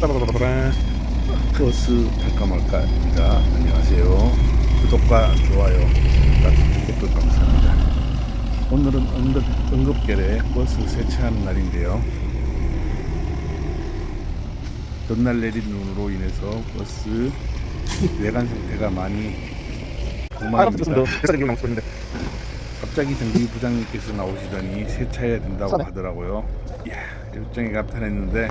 빠라바라바라. 버스 탈까 말까입니다. 안녕하세요. 구독과 좋아요 댓글 감사합니다. 오늘은 응급, 응급결에 버스 세차하는 날인데요. 전날 내린 눈으로 인해서 버스 외관 상태가 많이 엉망입니다. 갑자기 정비 부장님께서 나오시더니 세차해야 된다고 하더라고요. 이야, 일정이 감탄했는데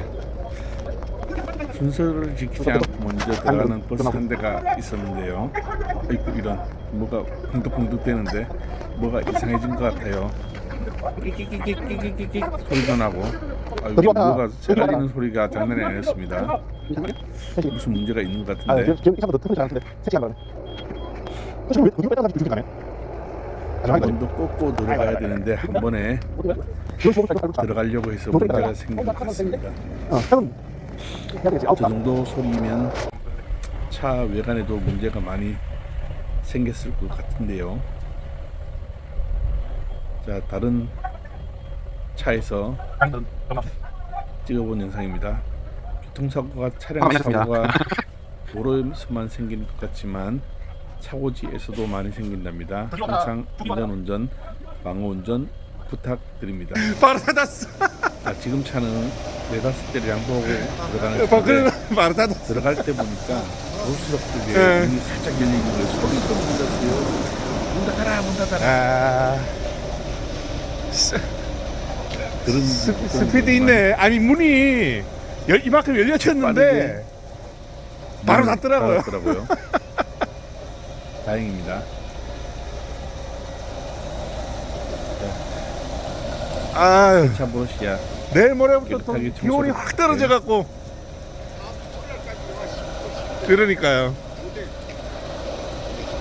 순서를 지키지 않고 먼저 들어가는 버스 한 대가 있었는데요. 아이고 이런 뭐가 펑득펑득 되는데 뭐가 이상해진 것 같아요. 끼끼끼끼끼끼끼 소리가 나고 아이고 뭐가 새가리는 소리가 장난이 아니었습니다. 무슨 문제가 있는 것 아, 같은데 지금 이사람도 터지 않았는데 세치한 거네. 지금 왜 어디로 뺐다 주식 가네? 한번더 꽂고 들어가야 되는데 한 번에 들어가려고 해서 문제가 생긴 것 같습니다. 저 정도 소리면 차 외관에도 문제가 많이 생겼을 것 같은데요. 자, 다른 차에서 방 찍어본 영상입니다. 교통사고가 차량 아. 사고가 도로에서만 생기는 것 같지만 차고지에서도 많이 생긴답니다. 항상 안전 운전, 방어 운전 부탁드립니다. 바로 닫았어. 아, 지금 차는 네 다섯 대를 양보하고 들어가는 어, 차인데 닫았어. 들어갈 때 보니까 보수석들이 예. 문이 살짝 열리는 거예요. 소리 소리 들렸어요. 문 닫아라, 문 닫아라. 아, 그런 스, 그런 스피드 있네. 아니 문이 열, 이만큼 열려졌는데 바로 닫더라고요. 닫았더라고요. 다행입니다. 아, 차 보시야. 내일 모레부터 또 깨끗하게 기온이 확 떨어져 갖고. 그러니까요.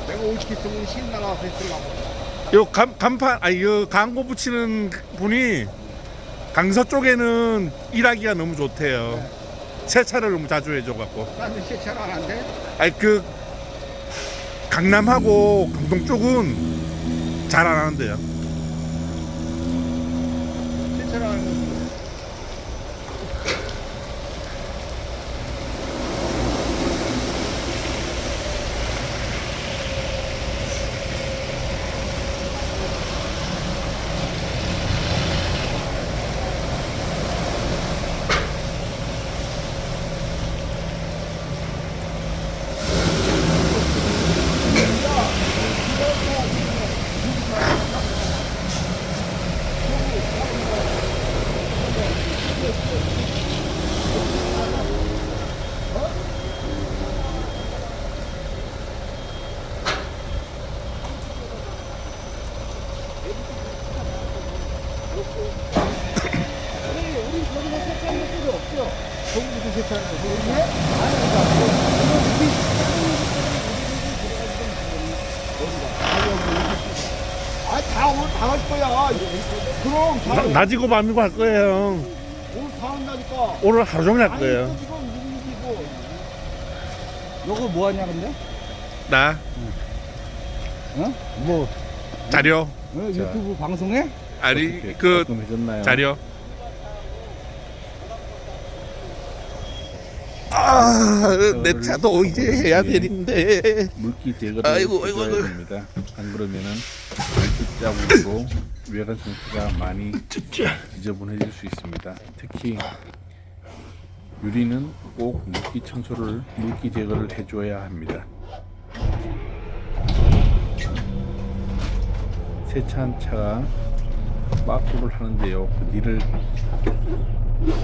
내가 50km 신 나가서 들어가고 요 간, 간판, 아니 요 광고 붙이는 분이 강서 쪽에는 일하기가 너무 좋대요. 세차를 너무 자주 해줘 갖고. 나는 세차를 안 하는데 아니 그 강남하고 강동 쪽은 잘 안 하는데요. 세차를 하는 아다 오늘 다 할 거야 그럼 다 나, 낮이고 밤이고 할 거예요. 오늘 다 한다니까 오늘 하루 종일 할 아니 거예요. 지금 요거 뭐 하냐 근데? 나 어? 뭐 자료 어, 유튜브 방송에? 아니 그 해줬나요? 자료. 아내 차도 이제 해야 되는데. 물기 제거를 아이고, 아이고, 해줘야 아이고. 됩니다. 안 그러면은 자국으로 외관 상태가 많이 지저분해질 수 있습니다. 특히 유리는 꼭 물기 청소를 물기 제거를 해줘야 합니다. 세차한 차가 빠꾸를 하는데요. 그 뒤를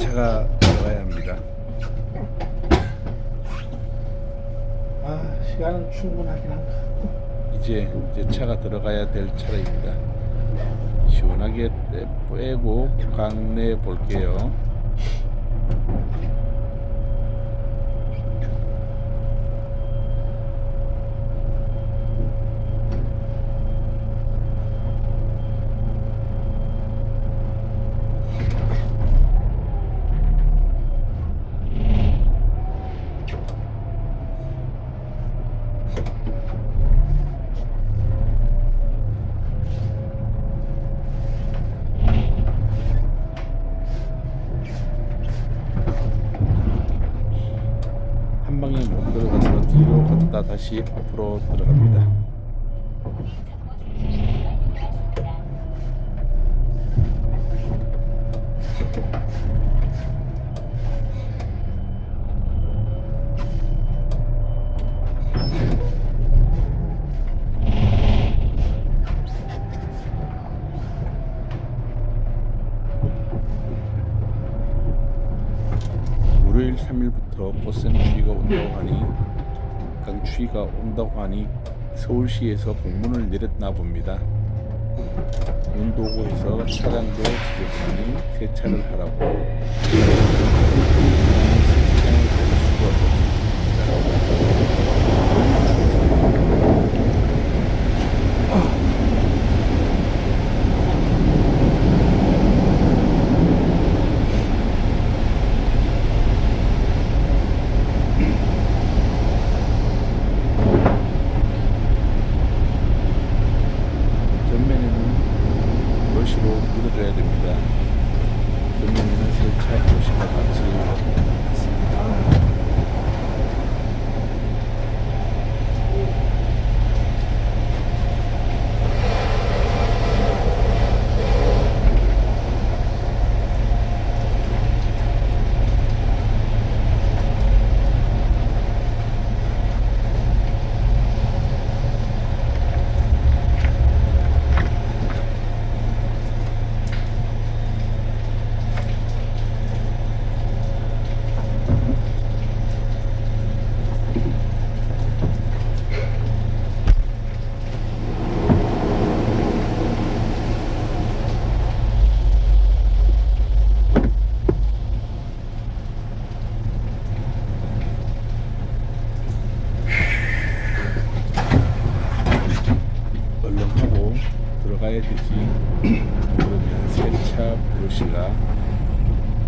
차가 들어가야 합니다. 아 시간은 충분하긴 한가. 이제 제 차가 들어가야 될 차례입니다. 시원하게 떼- 빼고 강내 볼게요. 다 다시 앞으로 들어갑니다. 월요일 3일부터 꽃샘 추위가 온다고 하니 강추위가 온다고 하니 서울시에서 공문을 내렸나 봅니다. 해서 차량도 지저분하니 세차를 하라고 세차장을 볼 수가 없습니다. 전면에는 러시로 밀어줘야 됩니다. 전면에는 세차 러시가 같이 있습니다. 얼른 하고 들어가야 되지. 그러면 세차 브러시가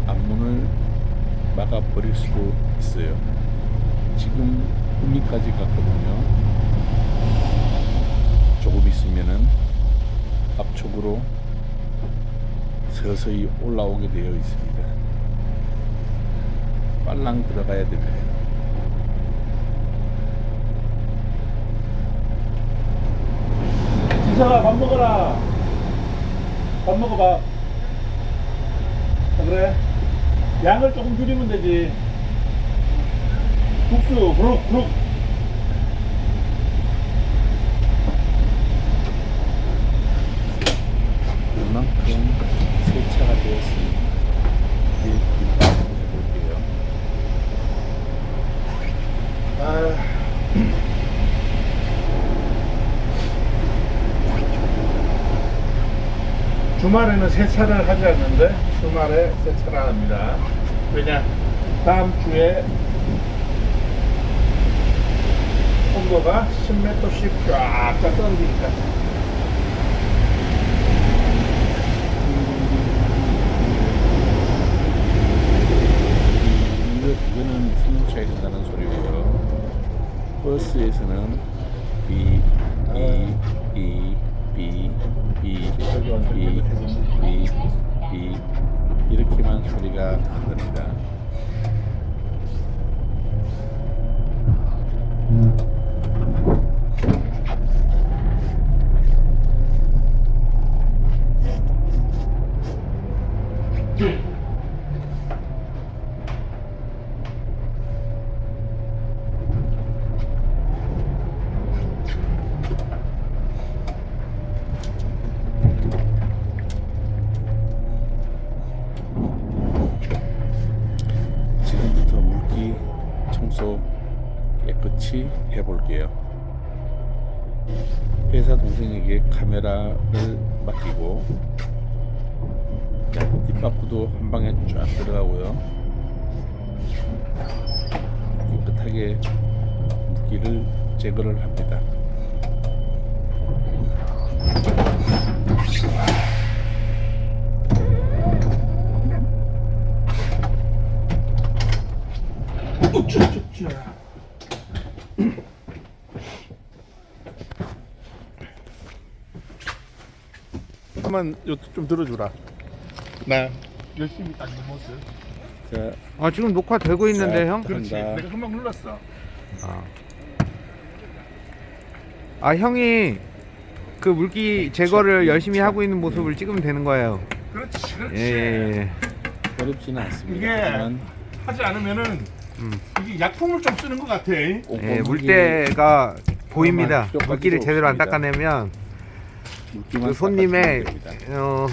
앞문을 막아버릴 수도 있어요. 지금 후미까지 갔거든요. 조금 있으면은 앞쪽으로 서서히 올라오게 되어 있습니다. 빨랑 들어가야 됩니다. 이사가 밥 먹어라. 밥 먹어 봐. 아, 그래? 양을 조금 줄이면 되지. 국수, 그룹, 그룹. 이만큼 세차가 되었으니 이제 김밥 해볼게요. 주말에는 세차를 하지 않는데 주말에 세차를 안 합니다. 왜냐? 다음 주에 온도가 10m씩 쫙쫙 떨어지니까. 이거, 이거는 승용차에 된다는 소리고요. 버스에서는 B, E, E, B, B, B, B, B 이렇게만 소리가 난답니다. 지금부터 물기 청소 깨끗이 해볼게요. 회사 동생에게 카메라를 맡기고 자, 뒷바퀴도 한 방에 쫙 들어가고요. 깨끗하게 물기를 제거를 합니다. 한번 좀 들어주라. 나 열심히 닦는 모습. 자, 아 지금 녹화 되고 있는데 자, 형? 그렇지. 한다. 내가 금방 눌렀어. 아. 아 형이 그 물기 제거를 열심히 하고 있는 모습을 찍으면 되는 거예요. 그렇지, 그렇지. 예, 예, 예. 어렵지는 않습니다. 이게 하지만 하지 않으면은 음. 이게 약품을 좀 쓰는 것 같아. 예, 꼼꼼하게 물때가 보입니다. 물기를 제대로 안 없습니다. 닦아내면 물기만 그 손님의 닦아주면 됩니다. 어,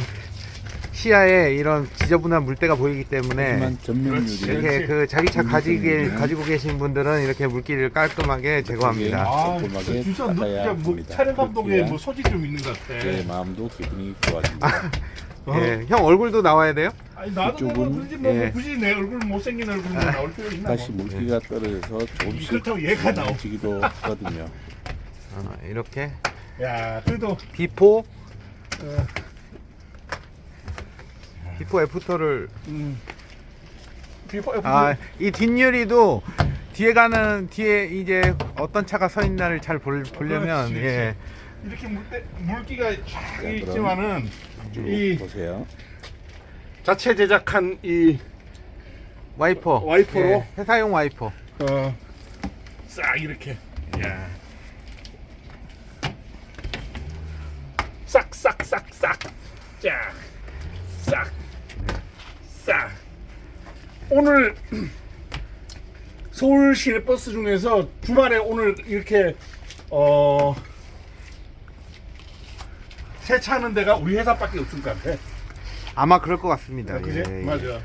시야에 이런 지저분한 물때가 보이기 때문에 이렇게 그 자기 차 가지게, 가지고 계신 분들은 이렇게 물기를 깔끔하게 제거합니다. 아, 꼼꼼하게 진짜 너 닦아야 진짜 뭐 합니다. 촬영 감독에 그래야 뭐 소질 좀 있는 것 같아. 제 마음도 기분이 좋아집니다. 어. 예, 형 얼굴도 나와야 돼요? 아니 나도 뭐 이쪽은- 굳이 뭐, 뭐 예. 굳이 내 얼굴 못생긴 얼굴 뭐 나올 필요 있나? 다시 뭐. 물기가 떨어져서 조금씩 그렇다고 얘가 나오. 지기도 하거든요. 어, 이렇게 야, 그래도 비포 어, 비포 애프터를 음. 비포 F 아이 뒷유리도 뒤에 가는 뒤에 이제 어떤 차가 서 있나를 잘 볼, 보려면 그렇지, 예 이렇게 물때 물기가 쫙 그럼 있지만은 쭉이 보세요. 자체 제작한 이 와이퍼 와이퍼로? 예, 회사용 와이퍼 어, 싹 이렇게 야. 싹싹싹싹 쫙. 싹. 싹. 오늘 서울 시내 버스 중에서 주말에 오늘 이렇게 어 세차하는 데가 우리 회사밖에 없을 것 같아. 아마 그럴 것 같습니다 그지? 예, 예. 맞아.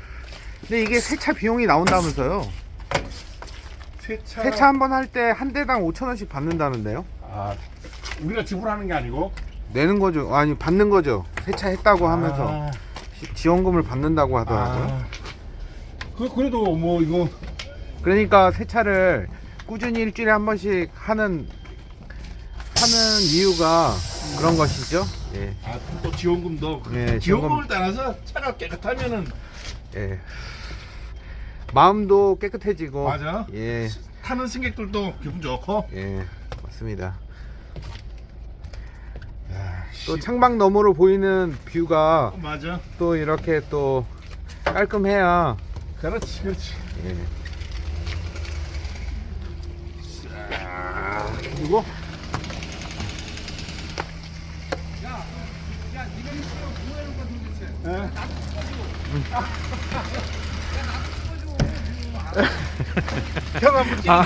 근데 이게 세차 비용이 나온다면서요 세차. 세차 한 번 할 때 한 대당 5천 원씩 받는다는데요 아, 우리가 지불하는 게 아니고 내는 거죠 아니 받는 거죠 세차했다고 하면서 아, 시- 지원금을 받는다고 하더라고요 아. 그 그래도 뭐 이거 그러니까 세차를 꾸준히 일주일에 한 번씩 하는 하는 이유가 그런 것이죠. 예, 아, 또 지원금도 네, 지원금을 따라서 차가 깨끗하면은 예. 마음도 깨끗해지고. 맞아. 예, 타는 승객들도 기분 좋고 예, 맞습니다. 또 창밖 너머로 보이는 뷰가 맞아. 또 이렇게 또 깔끔해야. 그렇지, 그렇지. 예. 그리고 예. 형 한번. 아,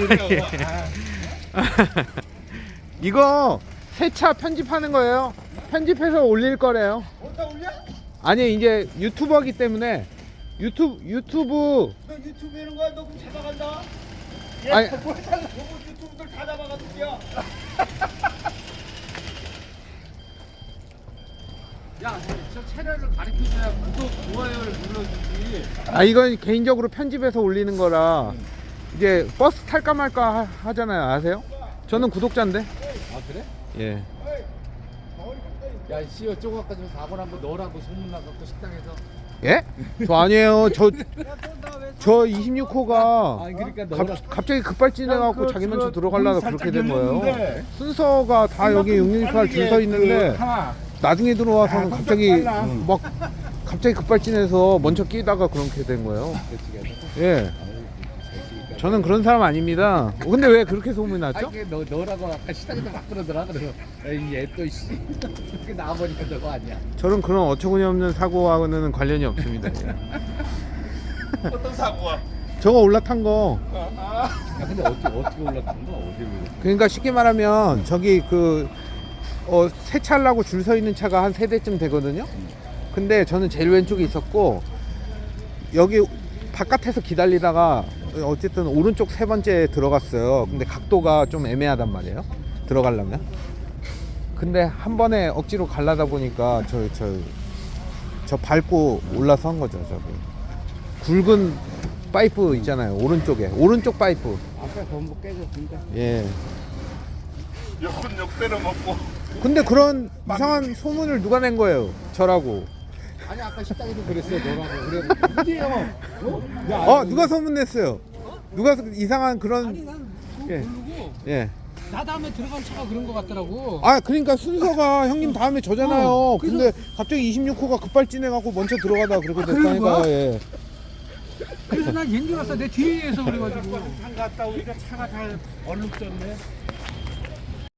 이거 세차 편집하는 거예요. 편집해서 올릴 거래요. 어디다 올려? 아니 이제 유튜버기 때문에 유튜브 유튜브 너 유튜브 하는 거야? 너 그럼 잡아간다? 아니 뭐 해달라고 유튜브들 다 잡아가지고요 야, 저 채널을 가르쳐줘야 구독, 좋아요를 눌러주지. 아 이건 개인적으로 편집해서 올리는 거라 이제 버스 탈까 말까 하, 하잖아요 아세요? 저는 구독자인데 아, 그래? 예 야, 씨, 어쩌고 가지고 사고 한번 넣으라고 소문나갖고 식당에서. 예? 저 아니에요 저 저 26호가 아니, 그러니까. 갑, 갑자기 급발진해갖고 그 자기 저 먼저 들어가려다 문이 그렇게 된 거예요 순서가 다 여기 668 줄 서 있는데 그 하나 나중에 들어와서는 아, 갑자기. 막 갑자기 급발진해서 먼저 끼다가 그렇게 된 거예요. 예. 저는 그런 사람 아닙니다. 어, 근데 왜 그렇게 소문이 아니, 났죠? 그게 너, 너라고 아까 식당에서 막 그러더라. 그래서, 얘또 씨. 그렇게 나와보니까 너가 아니야. 저는 그런 어처구니 없는 사고와는 관련이 없습니다. 예. 어떤 사고가 저거 올라탄 거. 아, 야, 근데 어떻게, 어떻게 올라간 거야? 어디로? 그러니까 쉽게 말하면 저기 그 어, 세차하려고 줄 서 있는 차가 한 세 대쯤 되거든요. 근데 저는 제일 왼쪽에 있었고 여기 바깥에서 기다리다가 어쨌든 오른쪽 세 번째 들어갔어요. 근데 각도가 좀 애매하단 말이에요. 들어가려면. 근데 한 번에 억지로 갈라다 보니까 저 저 저 밟고 올라서 한 거죠. 저기 굵은 파이프 있잖아요. 오른쪽에 오른쪽 파이프. 아까 전부 깨졌으니까. 예. 역은 역대로 먹고 근데 그런 이상한 소문을 누가 낸 거예요? 저라고. 아니, 아까 식당에도 그랬어, 너라고. 그래. 그지요? 어? 야, 어, 누가 소문 냈어요? 누가 그 이상한 그런 아니 난 그거 예. 모르고 예. 나 다음에 들어간 차가 그런 거 같더라고. 아, 그러니까 순서가 형님 다음에 저잖아요. 어, 그래서- 근데 갑자기 26호가 급발진해 갖고 먼저 들어가다 그렇게 그런 됐다니까. 거야? 예. 그래서 난 얘인 줄 알았어. 내 뒤에서 그래가지고. 산 갔다 오니까 차가 다 얼룩졌네.